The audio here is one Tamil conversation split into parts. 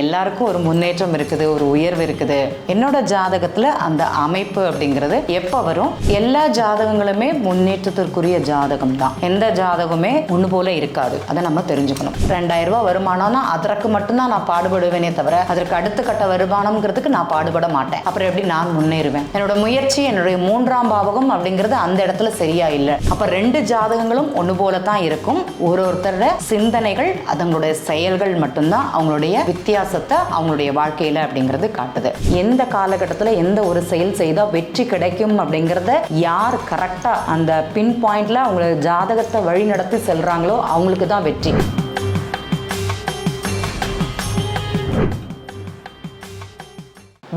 el எல்லாருக்கும் ஒரு முன்னேற்றம் இருக்குது ஒரு உயர்வு இருக்குது. என்னோட ஜாதகத்தில் அந்த அமைப்பு அப்படிங்கிறது எப்போ வரும்? எல்லா ஜாதகங்களுமே முன்னேற்றத்திற்குரிய ஜாதகம் தான் எந்த ஜாதகமே ஒன்று போல இருக்காது. அதை நம்ம தெரிஞ்சுக்கணும். ரெண்டாயிரம் ரூபாய் வருமானம்னா அதற்கு மட்டும்தான் நான் பாடுபடுவேனே தவிர அதற்கு அடுத்த கட்ட வருமானம்ங்கிறதுக்கு நான் பாடுபட மாட்டேன். அப்புறம் எப்படி நான் முன்னேறுவேன்? என்னோட முயற்சி என்னுடைய மூன்றாம் பாவகம் அப்படிங்கிறது அந்த இடத்துல சரியா இல்லை. அப்ப ரெண்டு ஜாதகங்களும் ஒன்று போல தான் இருக்கும். ஒரு ஒருத்தரோட சிந்தனைகள் அதங்களுடைய செயல்கள் மட்டும்தான் அவங்களுடைய வித்தியாசம் வித்தியாசத்தை அவங்களுடைய வாழ்க்கையில அப்படிங்கிறது காட்டுது. எந்த காலகட்டத்தில் எந்த ஒரு செயல் செய்தால் வெற்றி கிடைக்கும் அப்படிங்கிறத யார் கரெக்டாக அந்த பின் பாயிண்ட்ல அவங்கள ஜாதகத்தை வழி நடத்தி செல்றாங்களோ அவங்களுக்கு தான் வெற்றி.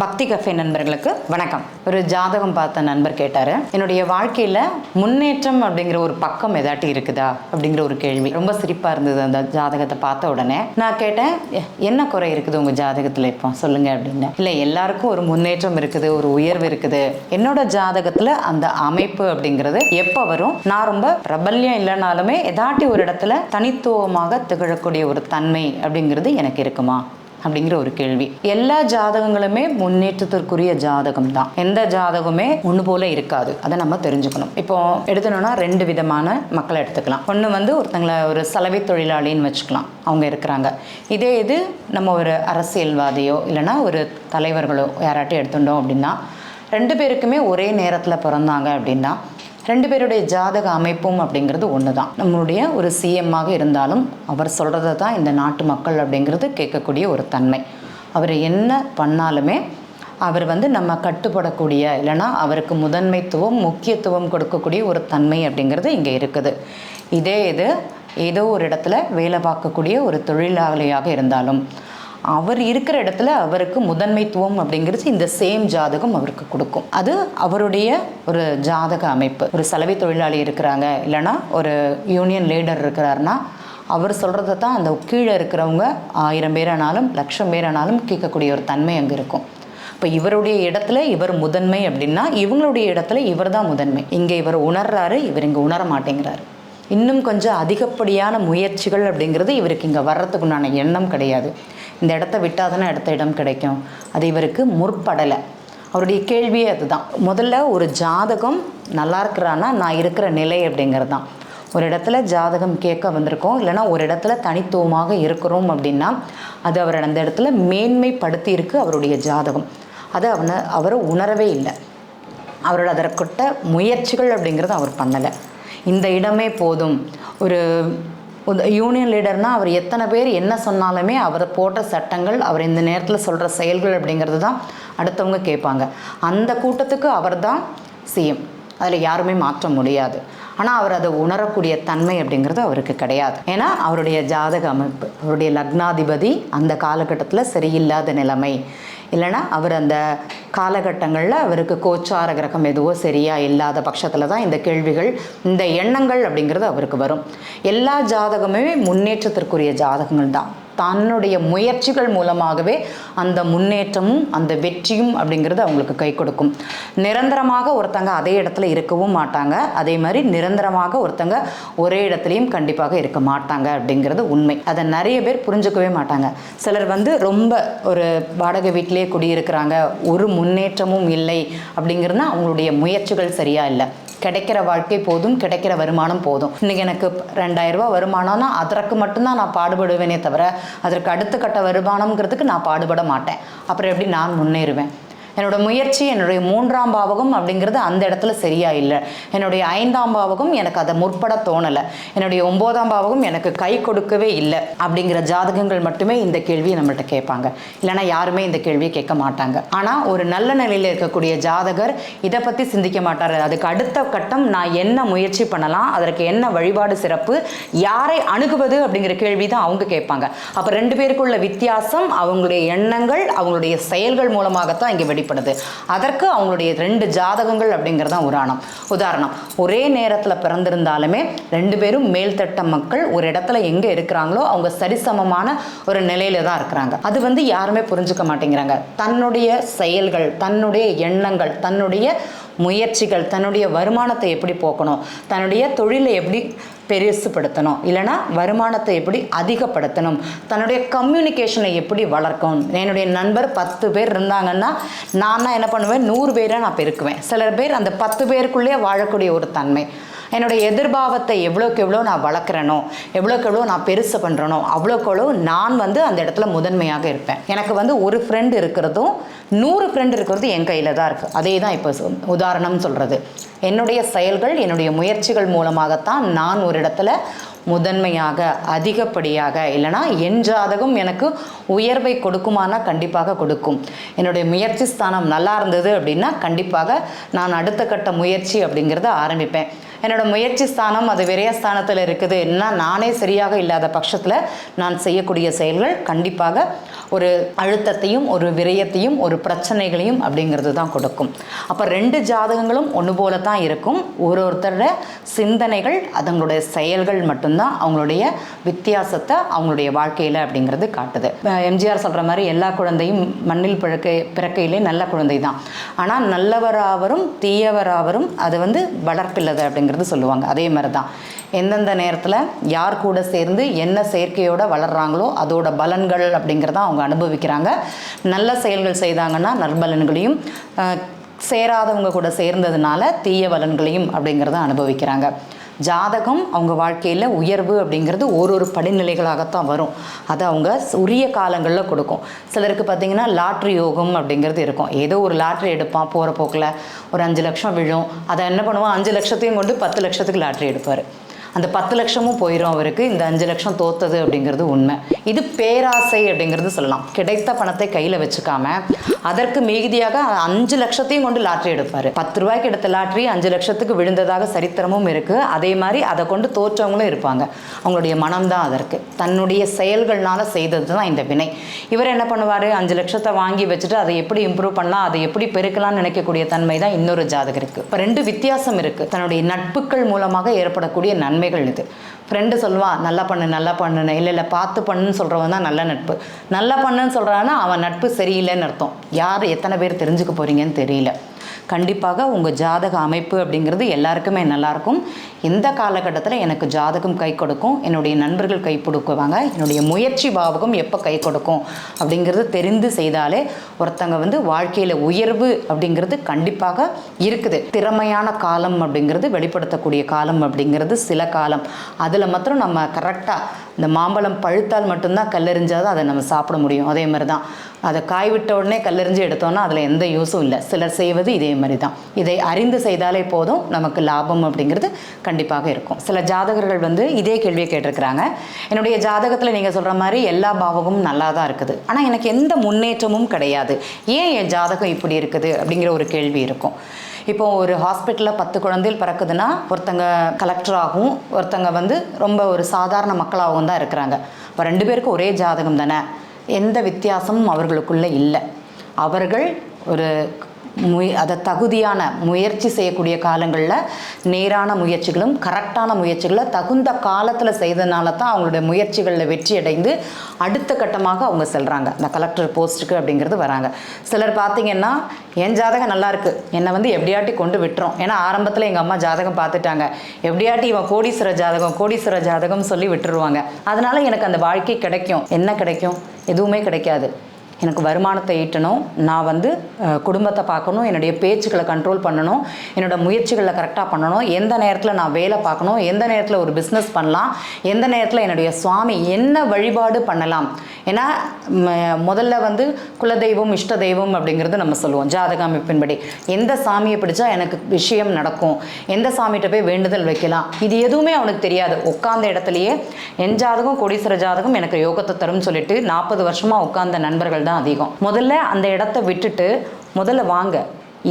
பக்தி கஃபே நண்பர்களுக்கு வணக்கம். ஒரு ஜாதகம் பார்த்த நண்பர் கேட்டார் என்னுடைய வாழ்க்கையில் முன்னேற்றம் அப்படிங்கிற ஒரு பக்கம் ஏதாட்டி இருக்குதா? அப்படிங்கிற ஒரு கேள்வி. ரொம்ப சிரிப்பாக இருந்தது அந்த ஜாதகத்தை பார்த்த உடனே. நான் கேட்டேன் "எ- என்ன குறை இருக்குது உங்கள் ஜாதகத்தில் இப்போ? சொல்லுங்க அப்படின்னு. இல்லை எல்லாருக்கும் ஒரு முன்னேற்றம் இருக்குது ஒரு உயர்வு இருக்குது. என்னோட ஜாதகத்தில் அந்த அமைப்பு அப்படிங்கிறது எப்போ வரும்? நான் ரொம்ப பிரபல்யம் இல்லைனாலுமே ஏதாட்டி ஒரு இடத்துல தனித்துவமாக திகழக்கூடிய ஒரு தன்மை அப்படிங்கிறது எனக்கு இருக்குமா? அப்படிங்கிற ஒரு கேள்வி. எல்லா ஜாதகங்களுமே முன்னேற்றத்திற்குரிய ஜாதகம் தான் எந்த ஜாதகமே ஒன்று போல இருக்காது. அதை நம்ம தெரிஞ்சுக்கணும். இப்போ எடுத்தணும்னா ரெண்டு விதமான மக்களை எடுத்துக்கலாம். ஒன்று வந்து ஒருத்தங்களை ஒரு சலவை தொழிலாளின்னு வச்சுக்கலாம். அவங்க இருக்கிறாங்க. இதே இது நம்ம ஒரு அரசியல்வாதியோ இல்லைன்னா ஒரு தலைவர்களோ யாராட்டும் எடுத்துட்டோம் அப்படின்னா ரெண்டு பேருக்குமே ஒரே நேரத்தில் பிறந்தாங்க அப்படின்னா ரெண்டு பேருடைய ஜாதக அமைப்பும் அப்படிங்கிறது ஒன்று தான் நம்மளுடைய ஒரு சிஎம்மாக இருந்தாலும் அவர் சொல்கிறத தான் இந்த நாட்டு மக்கள் அப்படிங்கிறது கேட்கக்கூடிய ஒரு தன்மை. அவர் என்ன பண்ணாலுமே அவர் வந்து நம்ம கட்டுப்படக்கூடிய இல்லைன்னா அவருக்கு முதன்மைத்துவம் முக்கியத்துவம் கொடுக்கக்கூடிய ஒரு தன்மை அப்படிங்கிறது இங்கே இருக்குது. இதே இது ஏதோ ஒரு இடத்துல வேலை பார்க்கக்கூடிய ஒரு தொழிலாளியாக இருந்தாலும் அவர் இருக்கிற இடத்துல அவருக்கு முதன்மைத்துவம் அப்படிங்கிறது இந்த சேம் ஜாதகம் அவருக்கு கொடுக்கும். அது அவருடைய ஒரு ஜாதக அமைப்பு. ஒரு சலவை தொழிலாளி இருக்கிறாங்க இல்லைன்னா ஒரு யூனியன் லீடர் இருக்கிறாருன்னா அவர் சொல்கிறத தான் அந்த கீழே இருக்கிறவங்க ஆயிரம் பேரானாலும் லட்சம் பேரானாலும் கேட்கக்கூடிய ஒரு தன்மை அங்கே இருக்கும். இப்போ இவருடைய இடத்துல இவர் முதன்மை அப்படின்னா இவங்களுடைய இடத்துல இவர் தான் முதன்மை. இங்கே இவர் உணர்றாரு இவர் இங்கே உணர மாட்டேங்கிறாரு. இன்னும் கொஞ்சம் அதிகப்படியான முயற்சிகள் அப்படிங்கிறது இவருக்கு இங்கே வர்றதுக்குண்டான எண்ணம் கிடையாது. இந்த இடத்த விட்டால் தானே அடுத்த இடம் கிடைக்கும். அது இவருக்கு முற்படலை. அவருடைய கேள்வியே அதுதான். முதல்ல ஒரு ஜாதகம் நல்லா இருக்கிறான்னா நான் இருக்கிற நிலை அப்படிங்கிறது தான் ஒரு இடத்துல ஜாதகம் கேட்க வந்திருக்கோம். இல்லைன்னா ஒரு இடத்துல தனித்துவமாக இருக்கிறோம் அப்படின்னா அது அவர் அந்த இடத்துல மேன்மைப்படுத்தி இருக்கு அவருடைய ஜாதகம். அது அவனை அவரை உணரவே இல்லை. அவரோட அதற்குட்ட முயற்சிகள் அப்படிங்கிறத அவர் பண்ணலை. இந்த இடமே போதும். ஒரு யூனியன் லீடர்னால் அவர் எத்தனை பேர் என்ன சொன்னாலுமே அவர் போட்ட சட்டங்கள் அவர் இந்த நேரத்தில் சொல்கிற செயல்கள் அப்படிங்கிறது தான் அடுத்தவங்க கேட்பாங்க. அந்த கூட்டத்துக்கு அவர் தான் சிஎம் அதில் யாருமே மாற்ற முடியாது. ஆனால் அவர் அதை உணரக்கூடிய தன்மை அப்படிங்கிறது அவருக்கு கிடையாது. ஏன்னா அவருடைய ஜாதக அமைப்பு அவருடைய லக்னாதிபதி அந்த காலகட்டத்தில் சரியில்லாத நிலைமை. இல்லைன்னா அவர் அந்த காலகட்டங்களில் அவருக்கு கோச்சார கிரகம் எதுவோ சரியா இல்லாத பட்சத்தில் தான் இந்த கேள்விகள் இந்த எண்ணங்கள் அப்படிங்கிறது அவருக்கு வரும். எல்லா ஜாதகமுமே முன்னேற்றத்திற்குரிய ஜாதகங்கள் தான். தன்னுடைய முயற்சிகள் மூலமாகவே அந்த முன்னேற்றமும் அந்த வெற்றியும் அப்படிங்கிறது அவங்களுக்கு கை கொடுக்கும். நிரந்தரமாக ஒருத்தங்க அதே இடத்துல இருக்கவும் மாட்டாங்க. அதே மாதிரி நிரந்தரமாக ஒருத்தங்க ஒரே இடத்துலையும் கண்டிப்பாக இருக்க மாட்டாங்க அப்படிங்கிறது உண்மை. அதை நிறைய பேர் புரிஞ்சுக்கவே மாட்டாங்க. சிலர் வந்து ரொம்ப ஒரு வாடகை வீட்டிலேயே குடியிருக்கிறாங்க ஒரு முன்னேற்றமும் இல்லை அப்படிங்கிறதுனா அவங்களுடைய முயற்சிகள் சரியாக இல்லை. கிடைக்கிற வாழ்க்கை போதும் கிடைக்கிற வருமானம் போதும். இன்னைக்கு எனக்கு ரெண்டாயிரம் வருமானம்னா அதற்கு மட்டும்தான் நான் பாடுபடுவேனே தவிர அதற்கு அடுத்த கட்ட வருமானம்ங்கிறதுக்கு நான் பாடுபட மாட்டேன். அப்புறம் எப்படி நான் முன்னேறுவேன்? என்னோட முயற்சி என்னுடைய மூன்றாம் பாவகம் அப்படிங்கிறது அந்த இடத்துல சரியா இல்லை. என்னுடைய ஐந்தாம் பாவகம் எனக்கு அதை முற்பட தோணலை. என்னுடைய ஒன்பதாம் பாவகம் எனக்கு கை கொடுக்கவே இல்லை அப்படிங்கிற ஜாதகங்கள் மட்டுமே இந்த கேள்வியை நம்மள்கிட்ட கேட்பாங்க. இல்லைன்னா யாருமே இந்த கேள்வியை கேட்க மாட்டாங்க. ஆனால் ஒரு நல்ல நிலையில் இருக்கக்கூடிய ஜாதகர் இதை பற்றி சிந்திக்க மாட்டார். அதுக்கு அடுத்த கட்டம் நான் என்ன முயற்சி பண்ணலாம் அதற்கு என்ன வழிபாடு சிறப்பு யாரை அணுகுவது அப்படிங்கிற கேள்வி தான் அவங்க கேட்பாங்க. அப்போ ரெண்டு பேருக்குள்ள வித்தியாசம் அவங்களுடைய எண்ணங்கள் அவங்களுடைய செயல்கள் மூலமாகத்தான் இங்கே பண்ணுது அதற்கு அவங்களுடைய ரெண்டு ஜாதகங்கள் அப்படிங்கிறது தான் உராணம் உதாரணம் ஒரே நேரத்தில் பிறந்திருந்தாலுமே ரெண்டு பேரும் மேல்தட்ட மக்கள் ஒரு இடத்துல எங்கே இருக்கிறாங்களோ அவங்க சரிசமமான ஒரு நிலையில தான் இருக்கிறாங்க. அது வந்து யாருமே புரிஞ்சுக்க மாட்டேங்கிறாங்க. தன்னுடைய செயல்கள் தன்னுடைய எண்ணங்கள் தன்னுடைய முயற்சிகள் தன்னுடைய வருமானத்தை எப்படி போக்கணும் தன்னுடைய தொழிலை எப்படி பெருசுப்படுத்தணும். இல்லைனா வருமானத்தை எப்படி அதிகப்படுத்தணும். தன்னுடைய கம்யூனிகேஷனை எப்படி வளர்க்கணும். என்னுடைய நண்பர் பத்து பேர் இருந்தாங்கன்னா நான் என்ன பண்ணுவேன்? நூறு பேரை நான் பெருக்குவேன். சிலர் பேர் அந்த பத்து பேருக்குள்ளேயே வாழக்கூடிய ஒரு தன்மை. என்னுடைய எதிர்பாவத்தை எவ்வளோக்கு எவ்வளோ நான் வளர்க்குறேனோ எவ்வளோக்கு எவ்வளோ நான் பெருசு பண்ணுறனோ அவ்வளோக்கு எவ்வளோ நான் வந்து அந்த இடத்துல முதன்மையாக இருப்பேன். எனக்கு வந்து ஒரு ஃப்ரெண்டு இருக்கிறதும் நூறு ஃப்ரெண்டு இருக்கிறது என் கையில் தான் இருக்குது அதே தான் இப்போ சொ- உதாரணம் சொல்கிறது என்னுடைய செயல்கள் என்னுடைய முயற்சிகள் மூலமாகத்தான் நான் ஒரு இடத்துல முதன்மையாக அதிகப்படியாக இல்லைனா என் ஜாதகம் எனக்கு உயர்வை கொடுக்குமானா கண்டிப்பாக கொடுக்கும். என்னுடைய முயற்சி ஸ்தானம் நல்லா இருந்தது அப்படின்னா கண்டிப்பாக நான் அடுத்த கட்ட முயற்சி அப்படிங்கிறத ஆரம்பிப்பேன். என்னோட முயற்சி ஸ்தானம் அது விரயஸ்தானத்தில் இருக்குதுன்னா நானே சரியாக இல்லாத பட்சத்தில் நான் செய்யக்கூடிய செயல்கள் கண்டிப்பாக ஒரு அழுத்தத்தையும் ஒரு விரயத்தையும் ஒரு பிரச்சனைகளையும் அப்படிங்கிறது தான் கொடுக்கும். அப்போ ரெண்டு ஜாதகங்களும் ஒன்று போல தான் இருக்கும். ஒரு ஒருத்தரோட சிந்தனைகள் அதுங்களுடைய செயல்கள் மட்டும்தான் அவங்களுடைய வித்தியாசத்தை அவங்களுடைய வாழ்க்கையில் அப்படிங்கிறது காட்டுது. எம்ஜிஆர் சொல்கிற மாதிரி எல்லா குழந்தையும் மண்ணில் பிறக்க பிறக்கையிலே நல்ல குழந்தை தான் ஆனால் நல்லவராவரும் தீயவராவரும் அது வந்து வளர்ப்பில்லது அப்படிங்கிறது சொல்லுவாங்க. அதே மாதிரி தான் எந்தெந்த நேரத்தில் யார் கூட சேர்ந்து என்ன செயற்கையோடு வளர்கிறாங்களோ அதோட பலன்கள் அப்படிங்கிறத அவங்க அனுபவிக்கிறாங்க. நல்ல செயல்கள் செய்தாங்கன்னா நற்பலன்களையும் சேராதவங்க கூட சேர்ந்ததுனால தீய பலன்களையும் அப்படிங்கிறத அனுபவிக்கிறாங்க. ஜாதகம் அவங்க வாழ்க்கையில் உயர்வு அப்படிங்கிறது ஒரு ஒரு படிநிலைகளாகத்தான் வரும். அதை அவங்க உரிய காலங்களில் கொடுக்கும். சிலருக்கு பார்த்தீங்கன்னா லாட்ரி யோகம் அப்படிங்கிறது இருக்கும். ஏதோ ஒரு லாட்ரி எடுப்பான் போகிற போக்கில் ஒரு அஞ்சு லட்சம் விழும். அதை என்ன பண்ணுவான்? அஞ்சு லட்சத்தையும் கொண்டு பத்து லட்சத்துக்கு லாட்ரி எடுப்பார். அந்த பத்து லட்சமும் போயிடும் அவருக்கு. இந்த அஞ்சு லட்சம் தோத்தது அப்படிங்கிறது உண்மை. இது பேராசை அப்படிங்கிறது சொல்லலாம். கிடைத்த பணத்தை கையில் வச்சுக்காம அதற்கு மிகுதியாக அஞ்சு லட்சத்தையும் கொண்டு லாட்ரி எடுப்பார். பத்து ரூபாய்க்கு எடுத்த லாட்ரி அஞ்சு லட்சத்துக்கு விழுந்ததாக சரித்திரமும் இருக்குது அதே மாதிரி அதை கொண்டு தோற்றவங்களும் இருப்பாங்க. அவங்களுடைய மனம்தான் அதற்கு. தன்னுடைய செயல்கள்னால செய்தது தான் இந்த வினை. இவர் என்ன பண்ணுவார்? அஞ்சு லட்சத்தை வாங்கி வச்சுட்டு அதை எப்படி இம்ப்ரூவ் பண்ணலாம்? அதை எப்படி பெருக்கலாம்னு நினைக்கக்கூடிய தன்மை தான் இன்னொரு ஜாதகருக்கு. இப்போ ரெண்டு வித்தியாசம் இருக்குது தன்னுடைய நட்புகள் மூலமாக ஏற்படக்கூடிய நன்மை நன்மைகள் இது. ஃப்ரெண்டு சொல்லுவான் நல்லா பண்ணு நல்லா பண்ணுன்னு. இல்லை இல்லை பார்த்து பண்ணுன்னு சொல்கிறவன் தான் நல்ல நட்பு. நல்லா பண்ணுன்னு சொல்கிறான்னா அவன் நட்பு சரியில்லைன்னு அர்த்தம். யார் எத்தனை பேர் தெரிஞ்சுக்க போகிறீங்கன்னு தெரியல. கண்டிப்பாக உங்கள் ஜாதக அமைப்பு அப்படிங்கிறது எல்லாருக்குமே நல்லாயிருக்கும். இந்த காலகட்டத்தில் எனக்கு ஜாதகம் கை கொடுக்கும். என்னுடைய நண்பர்கள் கை கொடுக்குவாங்க. என்னுடைய முயற்சி பாவகம் எப்போ கை கொடுக்கும் அப்படிங்கிறது தெரிந்து செய்தாலே ஒருத்தங்க வந்து வாழ்க்கையில் உயர்வு அப்படிங்கிறது கண்டிப்பாக இருக்குது. திறமையான காலம் அப்படிங்கிறது வெளிப்படுத்தக்கூடிய காலம் அப்படிங்கிறது சில காலம். அதில் மாத்திரம் நம்ம கரெக்டாக இந்த மாம்பழம் பழுத்தால் மட்டும்தான் கல்லெறிஞ்சால் தான் அதை நம்ம சாப்பிட முடியும். அதே மாதிரி தான் அதை காய் விட்ட உடனே கல்லெறிஞ்சு எடுத்தோன்னா அதில் எந்த யூஸும் இல்லை. சிலர் செய்வது இதே மாதிரி தான் இதை அறிந்து செய்தாலே போதும் நமக்கு லாபம் அப்படிங்கிறது கண்டிப்பாக இருக்கும். சில ஜாதகர்கள் வந்து இதே கேள்வியை கேட்டிருக்கிறாங்க. என்னுடைய ஜாதகத்தில் நீங்கள் சொல்கிற மாதிரி எல்லா பாவகமும் நல்லா தான் இருக்குது. ஆனால் எனக்கு எந்த முன்னேற்றமும் கிடையாது. ஏன் என் ஜாதகம் இப்படி இருக்குது அப்படிங்கிற ஒரு கேள்வி இருக்கும். இப்போ ஒரு ஹாஸ்பிட்டலில் பத்து குழந்தைகள் பிறக்குதுன்னா ஒருத்தங்க கலெக்டராகவும் ஒருத்தங்க வந்து ரொம்ப ஒரு சாதாரண மக்களாகவும் தான் இருக்கிறாங்க. இப்போ ரெண்டு பேருக்கும் ஒரே ஜாதகம் தானே எந்த வித்தியாசமும் அவர்களுக்குள்ளே இல்லை. அவர்கள் ஒரு முய அதை தகுதியான முயற்சி செய்யக்கூடிய காலங்களில் நேரான முயற்சிகளும் கரெக்டான முயற்சிகளை தகுந்த காலத்தில் செய்ததுனால தான் அவங்களுடைய முயற்சிகளில் வெற்றி அடைந்து அடுத்த கட்டமாக அவங்க செல்கிறாங்க அந்த கலெக்டர் போஸ்ட்டுக்கு அப்படிங்கிறது வராங்க. சிலர் பார்த்தீங்கன்னா என் ஜாதகம் நல்லாயிருக்கு என்னை வந்து எப்படியாட்டி கொண்டு விட்டுரும். ஏன்னா ஆரம்பத்தில் எங்கள் அம்மா ஜாதகம் பார்த்துட்டாங்க எப்படியாட்டி இவன் கோடீஸ்வர ஜாதகம் கோடீஸ்வர ஜாதகம் சொல்லி விட்டுருவாங்க. அதனால் எனக்கு அந்த வாழ்க்கை கிடைக்கும். என்ன கிடைக்கும்? எதுவுமே கிடைக்காது. எனக்கு வருமானத்தை ஈட்டணும். நான் வந்து குடும்பத்தை பார்க்கணும். என்னுடைய பேச்சுக்களை கண்ட்ரோல் பண்ணணும். என்னோட முயற்சிகளை கரெக்டாக பண்ணணும். எந்த நேரத்தில் நான் வேலை பார்க்கணும் எந்த நேரத்தில் ஒரு பிஸ்னஸ் பண்ணலாம் எந்த நேரத்தில் என்னுடைய சுவாமி என்ன வழிபாடு பண்ணலாம். ஏன்னா ம- முதல்ல வந்து குலதெய்வம் இஷ்ட தெய்வம் அப்படிங்கிறது நம்ம சொல்லுவோம் ஜாதக அமைப்பின்படி. எந்த சாமியை பிடிச்சா எனக்கு விஷயம் நடக்கும். எந்த சாமிகிட்ட போய் வேண்டுதல் வைக்கலாம். இது எதுவுமே அவனுக்கு தெரியாது. உட்கார்ந்த இடத்துலையே என் ஜாதகம் கோடீஸ்வர ஜாதகம் எனக்கு யோகத்தை தரும்னு சொல்லிட்டு நாற்பது வருஷமாக உட்கார்ந்த நண்பர்கள் தான் அதிகம். முதல்ல அந்த இடத்த விட்டுட்டு முதல்ல வாங்க.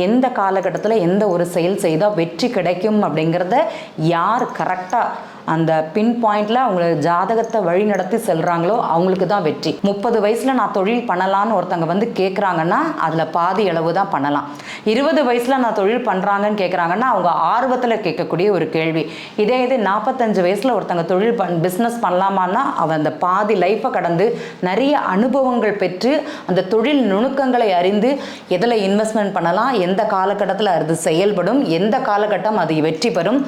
எந்த காலகட்டத்தில் எந்த ஒரு செயல் செய்தால் வெற்றி கிடைக்கும் அப்படிங்கிறத யார் கரெக்டாக அந்த பின் பாயிண்டில் அவங்க ஜாதகத்தை வழி நடத்தி செல்கிறாங்களோ அவங்களுக்கு தான் வெற்றி. முப்பது வயசில் நான் தொழில் பண்ணலான்னு ஒருத்தங்க வந்து கேட்குறாங்கன்னா அதில் பாதி அளவு தான் பண்ணலாம். இருபது வயசில் நான் தொழில் பண்ணுறாங்கன்னு கேட்குறாங்கன்னா அவங்க ஆர்வத்தில் கேட்கக்கூடிய ஒரு கேள்வி. இதே இது நாற்பத்தஞ்சு வயசில் ஒருத்தங்க தொழில் பண் பிஸ்னஸ் பண்ணலாமான்னா அவன் அந்த பாதி லைஃப்பை கடந்து நிறைய அனுபவங்கள் பெற்று அந்த தொழில் நுணுக்கங்களை அறிந்து எதில் இன்வெஸ்ட்மெண்ட் பண்ணலாம் எந்த காலகட்டத்தில் அது செயல்படும் எந்த காலகட்டம் அது வெற்றி பெறும்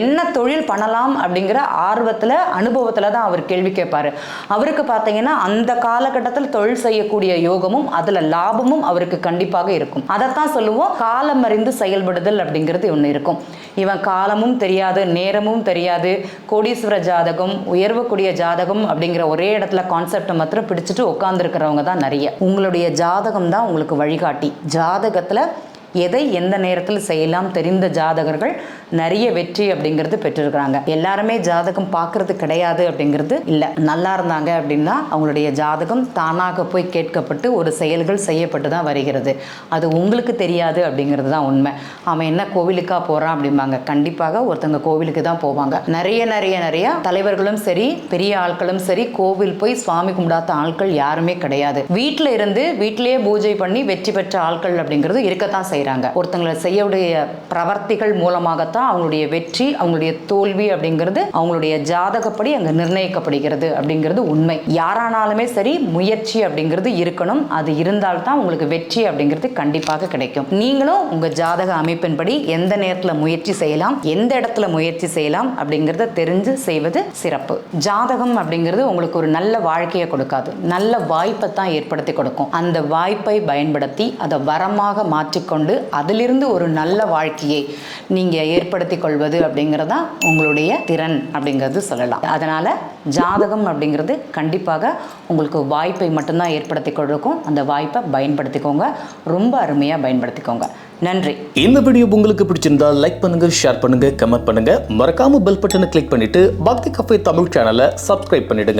என்ன தொழில் பண்ணலாம் அப்படி அப்படிங்கிற ஆர்வத்தில் அனுபவத்தில் தான் அவர் கேள்வி கேட்பாரு அவருக்கு பார்த்தீங்கன்னா அந்த காலகட்டத்தில் தொழில் செய்யக்கூடிய யோகமும் அதில் லாபமும் அவருக்கு கண்டிப்பாக இருக்கும். அதைத்தான் சொல்லுவோம் காலம் அறிந்து செயல்படுதல் அப்படிங்கிறது ஒன்று இருக்கும். இவன் காலமும் தெரியாது நேரமும் தெரியாது கோடீஸ்வர ஜாதகம் உயர்வக்கூடிய ஜாதகம் அப்படிங்கிற ஒரே இடத்துல கான்செப்டை மாத்திரம் பிடிச்சிட்டு உட்காந்துருக்கிறவங்க தான் நிறைய. உங்களுடைய ஜாதகம் தான் உங்களுக்கு வழிகாட்டி. ஜாதகத்தில் எதை எந்த நேரத்தில் செய்யலாம் தெரிந்த ஜாதகர்கள் நிறைய வெற்றி அப்படிங்கிறது பெற்றிருக்கிறாங்க. எல்லாருமே ஜாதகம் பார்க்கறது கிடையாது அப்படிங்கிறது இல்லை. நல்லா இருந்தாங்க அப்படின்னா அவங்களுடைய ஜாதகம் தானாக போய் கேட்கப்பட்டு ஒரு செயல்கள் செய்யப்பட்டு தான் வருகிறது. அது உங்களுக்கு தெரியாது அப்படிங்கிறது தான் உண்மை. அவன் என்ன கோவிலுக்காக போகிறான் அப்படிம்பாங்க. கண்டிப்பாக ஒருத்தவங்க கோவிலுக்கு தான் போவாங்க. நிறைய நிறைய நிறைய தலைவர்களும் சரி பெரிய ஆட்களும் சரி கோவில் போய் சுவாமி கும்பிடாத ஆட்கள் யாருமே கிடையாது. வீட்டில் இருந்து வீட்டிலேயே பூஜை பண்ணி வெற்றி பெற்ற ஆட்கள் அப்படிங்கிறது இருக்கத்தான் செய்கிறாங்க ஒருத்தங்களை செய்யக்கூடிய பிரவர்த்திகள் மூலமாகத்தான் அவங்களுடைய வெற்றி அவங்களுடைய தோல்வி அப்படிங்கிறது அவங்களுடைய ஜாதகப்படி அங்கே நிர்ணயிக்கப்படுகிறது அப்படிங்கிறது உண்மை. யாரானாலுமே சரி முயற்சி அப்படிங்கிறது இருக்கணும். அது இருந்தால்தான் உங்களுக்கு வெற்றி அப்படிங்கிறது கண்டிப்பாக கிடைக்கும். நீங்களும் உங்கள் ஜாதக அமைப்பின்படி எந்த நேரத்தில் முயற்சி செய்யலாம் எந்த இடத்துல முயற்சி செய்யலாம் அப்படிங்கிறத தெரிஞ்சு செய்வது சிறப்பு. ஜாதகம் அப்படிங்கிறது உங்களுக்கு ஒரு நல்ல வாழ்க்கையை கொடுக்காது. நல்ல வாய்ப்பை தான் ஏற்படுத்தி கொடுக்கும். அந்த வாய்ப்பை பயன்படுத்தி அதை வரமாக மாற்றிக்கொண்டு அதிலிருந்து ஒரு நல்ல வாழ்க்கையை நீங்கள் ஏற்படுத்தி கொள்வது அப்படிங்கிறது தான் உங்களுடைய திறன் அப்படிங்கிறது சொல்லலாம். அதனால் ஜாதகம் அப்படிங்கிறது கண்டிப்பாக உங்களுக்கு வாய்ப்பை மட்டும்தான் ஏற்படுத்தி கொடுக்கும் அந்த வாய்ப்பை பயன்படுத்திக்கோங்க. ரொம்ப அருமையாக பயன்படுத்திக்கோங்க. நன்றி. இந்த வீடியோ உங்களுக்கு பிடிச்சிருந்தா லைக் பண்ணுங்க ஷேர் பண்ணுங்க கமெண்ட் பண்ணுங்க. மறக்காம பெல் பட்டனை கிளிக் பண்ணிட்டு பக்தி கஃபே தமிழ் சேனலை சப்ஸ்கிரைப் பண்ணிடுங்க.